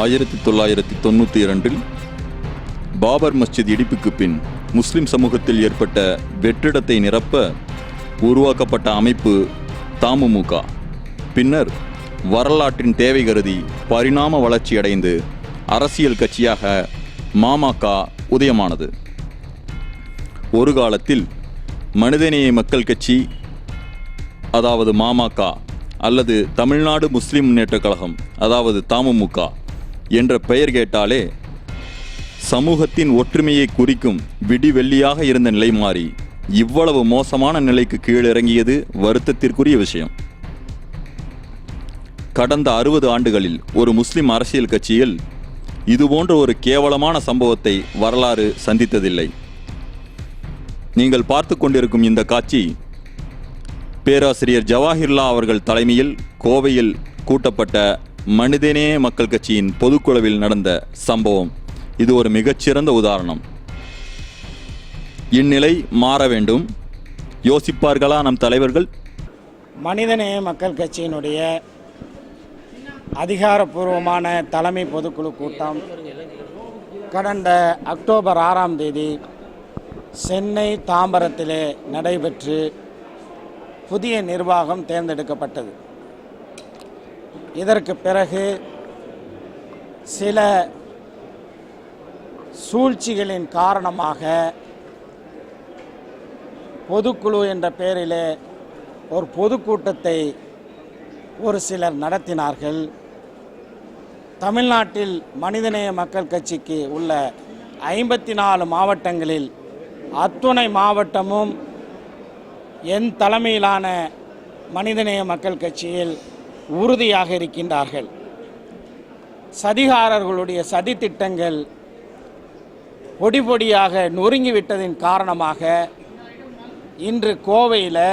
ஆயிரத்தி தொள்ளாயிரத்தி தொண்ணூற்றி இரண்டில் பாபர் மஸ்ஜித் இடிப்புக்கு பின் முஸ்லிம் சமூகத்தில் ஏற்பட்ட வெற்றிடத்தை நிரப்ப உருவாக்கப்பட்ட அமைப்பு தாமுமுக. பின்னர் வரலாற்றின் தேவை கருதி பரிணாம வளர்ச்சியடைந்து அரசியல் கட்சியாக மாமாக உதயமானது. ஒரு காலத்தில் மனிதநேய மக்கள் கட்சி அதாவது மாமாக்கா அல்லது தமிழ்நாடு முஸ்லிம் முன்னேற்ற கழகம் அதாவது தமுமுக என்ற பெயர் கேட்டாலே சமூகத்தின் ஒற்றுமையை குறிக்கும் விடிவெள்ளியாக இருந்த நிலை மாறி இவ்வளவு மோசமான நிலைக்கு கீழிறங்கியது வருத்தத்திற்குரிய விஷயம். கடந்த அறுபது ஆண்டுகளில் ஒரு முஸ்லிம் அரசியல் கட்சியில் இதுபோன்ற ஒரு கேவலமான சம்பவத்தை வரலாறு சந்தித்ததில்லை. நீங்கள் பார்த்து கொண்டிருக்கும் இந்த காட்சி பேராசிரியர் ஜவாஹிர்லா அவர்கள் தலைமையில் கோவையில் கூட்டப்பட்ட மனிதநேய மக்கள் கட்சியின் பொதுக்குழுவில் நடந்த சம்பவம். இது ஒரு மிகச்சிறந்த உதாரணம். இந்நிலை மாற வேண்டும். யோசிப்பார்களா நம் தலைவர்கள்? மனிதநேய மக்கள் கட்சியினுடைய அதிகாரப்பூர்வமான தலைமை பொதுக்குழு கூட்டம் கடந்த அக்டோபர் ஆறாம் தேதி சென்னை தாம்பரத்திலே நடைபெற்று புதிய நிர்வாகம் தேர்ந்தெடுக்கப்பட்டது. இதற்கு பிறகு சில சூழ்ச்சிகளின் காரணமாக பொதுக்குழு என்ற பெயரிலே ஒரு பொதுக்கூட்டத்தை ஒரு சிலர் நடத்தினார்கள். தமிழ்நாட்டில் மனிதநேய மக்கள் கட்சிக்கு உள்ள ஐம்பத்தி நாலு மாவட்டங்களில் அத்துணை மாவட்டமும் என் தலைமையிலான மனிதநேய மக்கள் கட்சியில் உறுதியாக இருக்கின்றார்கள். சதிகாரர்களுடைய சதி திட்டங்கள் பொடி பொடியாக நொறுங்கிவிட்டதின் காரணமாக இன்று கோவையில்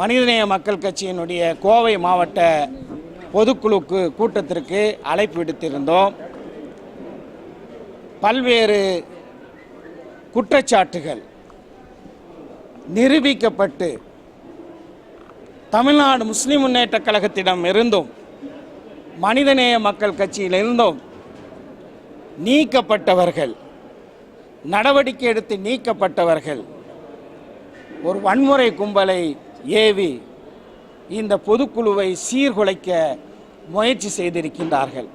மனிதநேய மக்கள் கட்சியினுடைய கோவை மாவட்ட பொதுக்குழுக்கு கூட்டத்திற்கு அழைப்பு விடுத்திருந்தோம். பல்வேறு குற்றச்சாட்டுகள் நிரூபிக்கப்பட்டு தமிழ்நாடு முஸ்லிம் முன்னேற்றக் கழகத்திடம் இருந்தும் மனிதநேய மக்கள் கட்சியிலிருந்தும் நீக்கப்பட்டவர்கள் நடவடிக்கை எடுத்து நீக்கப்பட்டவர்கள் ஒரு வன்முறை கும்பலை ஏவி இந்த பொதுக்குழுவை சீர்குலைக்க முயற்சி செய்திருக்கின்றார்கள்.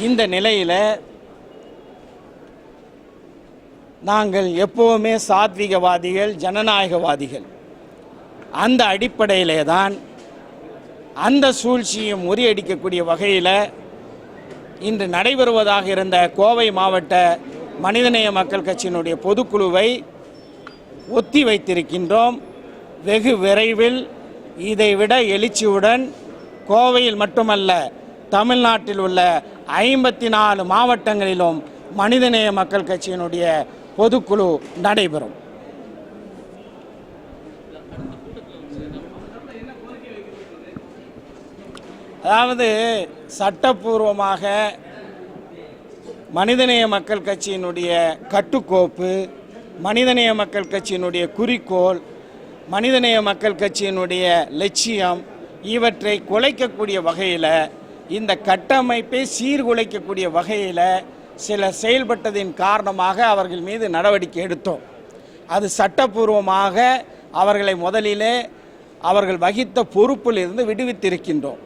இந்த நிலையில் நாங்கள் எப்போவுமே சாத்விகவாதிகள் ஜனநாயகவாதிகள். அந்த அடிப்படையிலே தான் அந்த சூழ்ச்சியை முறியடிக்கக்கூடிய வகையில் இன்று நடைபெறுவதாக இருந்த கோவை மாவட்ட மனிதநேய மக்கள் கட்சியினுடைய பொதுக்குழுவை ஒத்தி வைத்திருக்கின்றோம். வெகு விரைவில் இதைவிட எழுச்சியுடன் கோவையில் மட்டுமல்ல தமிழ்நாட்டில் உள்ள ஐம்பத்தி நாலு மாவட்டங்களிலும் மனிதநேய மக்கள் கட்சியினுடைய பொதுக்குழு நடைபெறும். அதாவது சட்டப்பூர்வமாக மனிதநேய மக்கள் கட்சியினுடைய கட்டுக்கோப்பு மனிதநேய மக்கள் கட்சியினுடைய குறிக்கோள் மனிதநேய மக்கள் கட்சியினுடைய லட்சியம் இவற்றை குலைக்கக்கூடிய வகையில் இந்த கட்டமைப்பை சீர்குலைக்கக்கூடிய வகையில் சில செயல்பட்டதின் காரணமாக அவர்கள் மீது நடவடிக்கை எடுத்தோம். அது சட்டப்பூர்வமாக அவர்களை முதலிலே அவர்கள் வகித்த பொறுப்பில் இருந்து விடுவித்திருக்கின்றோம்.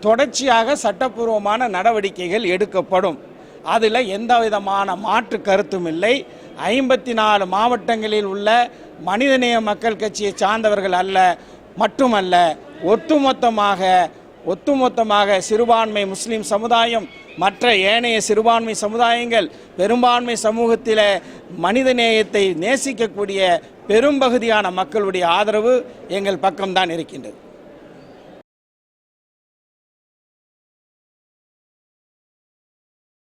தொடர்ச்சியாக சட்டப்பூர்வமான நடவடிக்கைகள் எடுக்கப்படும். அதில் எந்த விதமான மாற்று கருத்தும் இல்லை. ஐம்பத்தி நாலு மாவட்டங்களில் உள்ள மனிதநேய மக்கள் கட்சியை சார்ந்தவர்கள் அல்ல மட்டுமல்ல ஒட்டுமொத்தமாக ஒட்டுமொத்தமாக சிறுபான்மை முஸ்லீம் சமுதாயம் மற்ற ஏனைய சிறுபான்மை சமுதாயங்கள் பெரும்பான்மை சமூகத்தில் மனிதநேயத்தை நேசிக்கக்கூடிய பெரும்பகுதியான மக்களுடைய ஆதரவு எங்கள் பக்கம்தான் இருக்கின்றது.